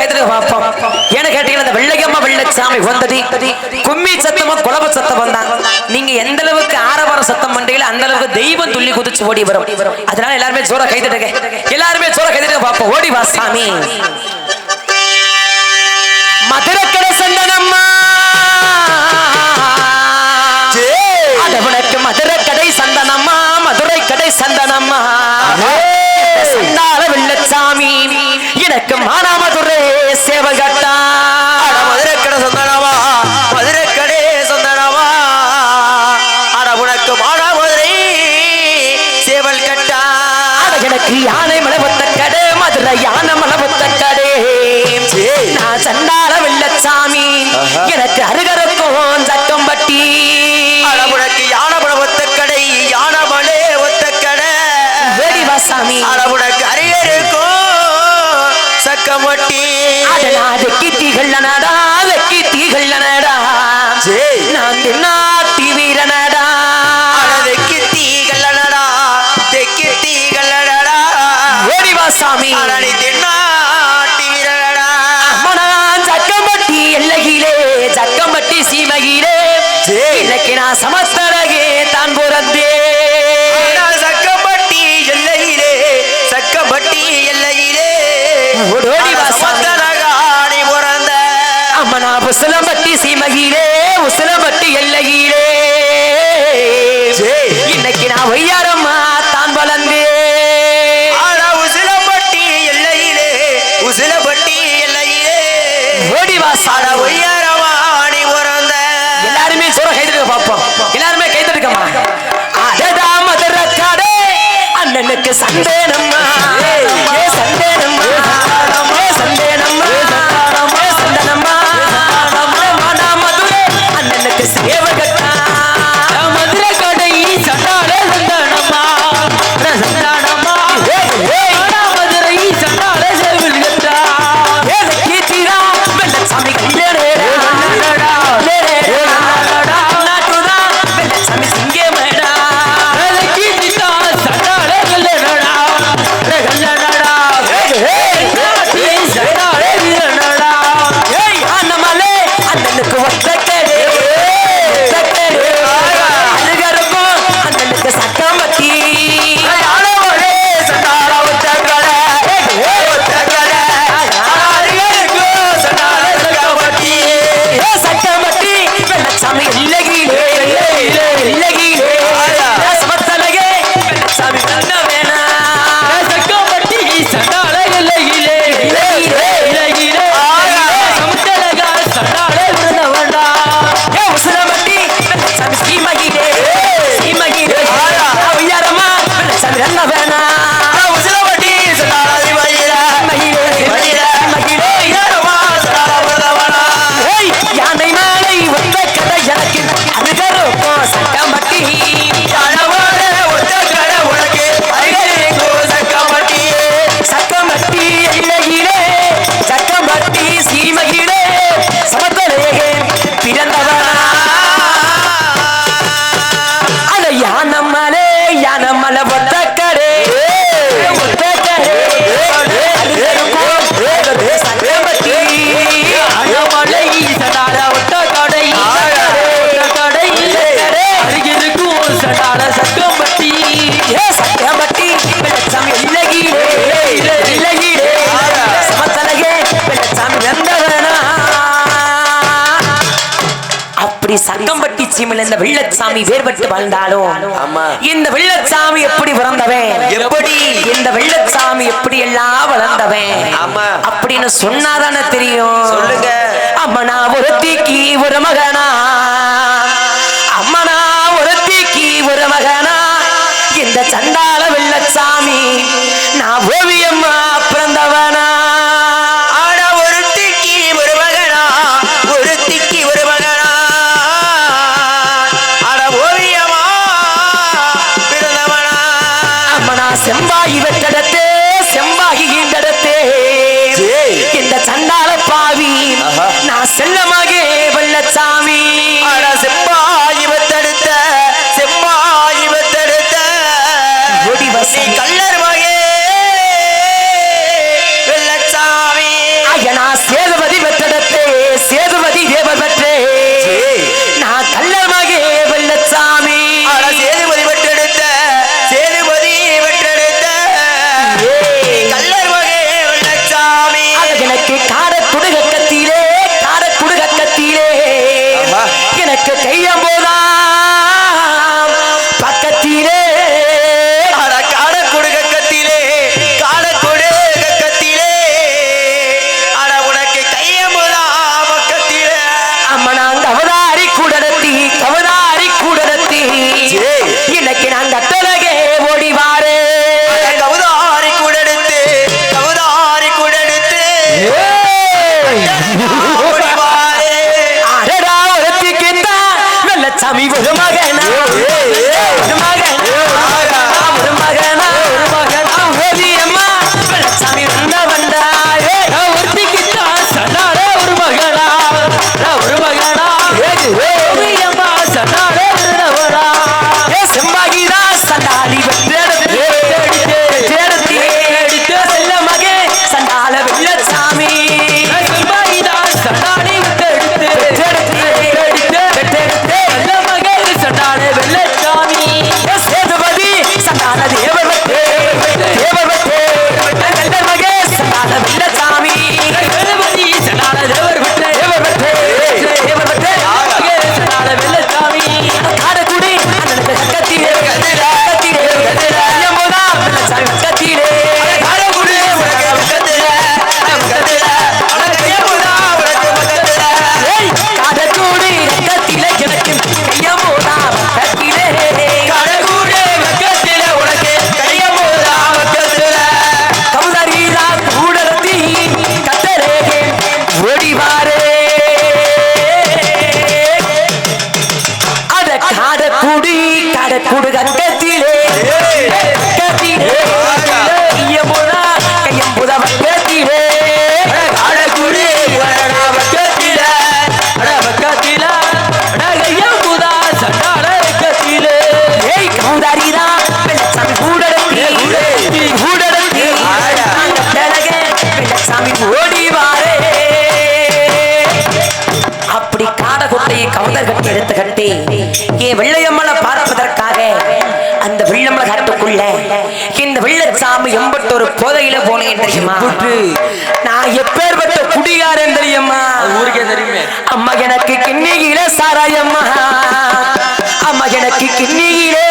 கைத்தடி பார்ப்போம் ஏன்னு கேட்டீங்கன்னா இந்த வெள்ளையம்மா வெள்ளச்சாமி வந்தது. கும்மி சத்தமும் குழப்ப சத்தம் வந்தான் நீங்க எந்த அளவுக்கு ஆரவார சத்தம் பண்றீங்களோ அந்த அளவுக்கு தெய்வம் துள்ளி குதிச்சு ஓடி வரும். அதனால எல்லாருமே சோற கைத்தடுங்க எல்லாருமே சோற கைத்தடுங்க பார்ப்போம் ஓடி வா சாமி. மதுரக்கடை சந்தன எனக்கு யானை மலை வந்த கடை மதுரை யானை மலை வந்த समाजता না சாமி வேறுபட்டு வாழ்ந்தாலும் இந்த வெள்ளச்சாமி எப்படி பிறந்தவன்? எப்படி? இந்த வெள்ளச்சாமி எப்படி எல்லாம் வளர்ந்தவன்? அப்படின்னு சொன்னாதானே தெரியும். சொல்லுங்க. அம்மனா ஒரு தீக்கி ஒரு மகனா? அம்மனா ஒரு தீக்கி ஒரு மகனா? இந்த சண்டால வெள்ளச்சாமி நான் ஓவியம்மா பிறந்தவன். செல்லமா காத்து கட்டி ஏ வெள்ளையம்மனை பார்ப்பதற்காக அந்த வெள்ளம்மள காட்டுக்குள்ள இந்த வெள்ளச்சாமி எம்பட்டொரு போதையில போனேன் தெரியுமா? நான் எப்பேற்பட்ட குடிகாரன் தெரியுமா? ஊருக்கே தெரியுமே. அம்மா எனக்கு கிண்ணியில சாராயம்மா. அம்மா எனக்கு கிண்ணியிலே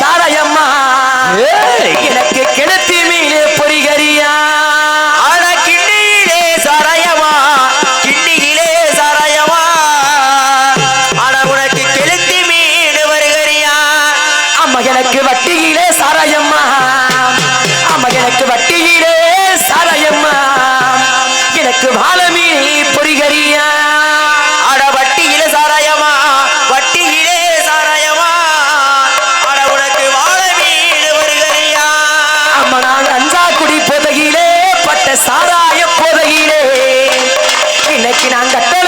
சாராயம்மா. எனக்கு கிணத்திமே நாங்கள்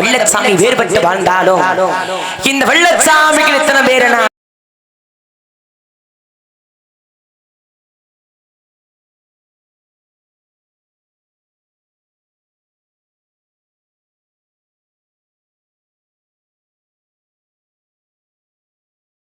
வெள்ளச்சாமி வேறுபட்டு வாழ்ந்தாலும் இந்த வெள்ளச்சாமிக்கு எத்தனை பேரனா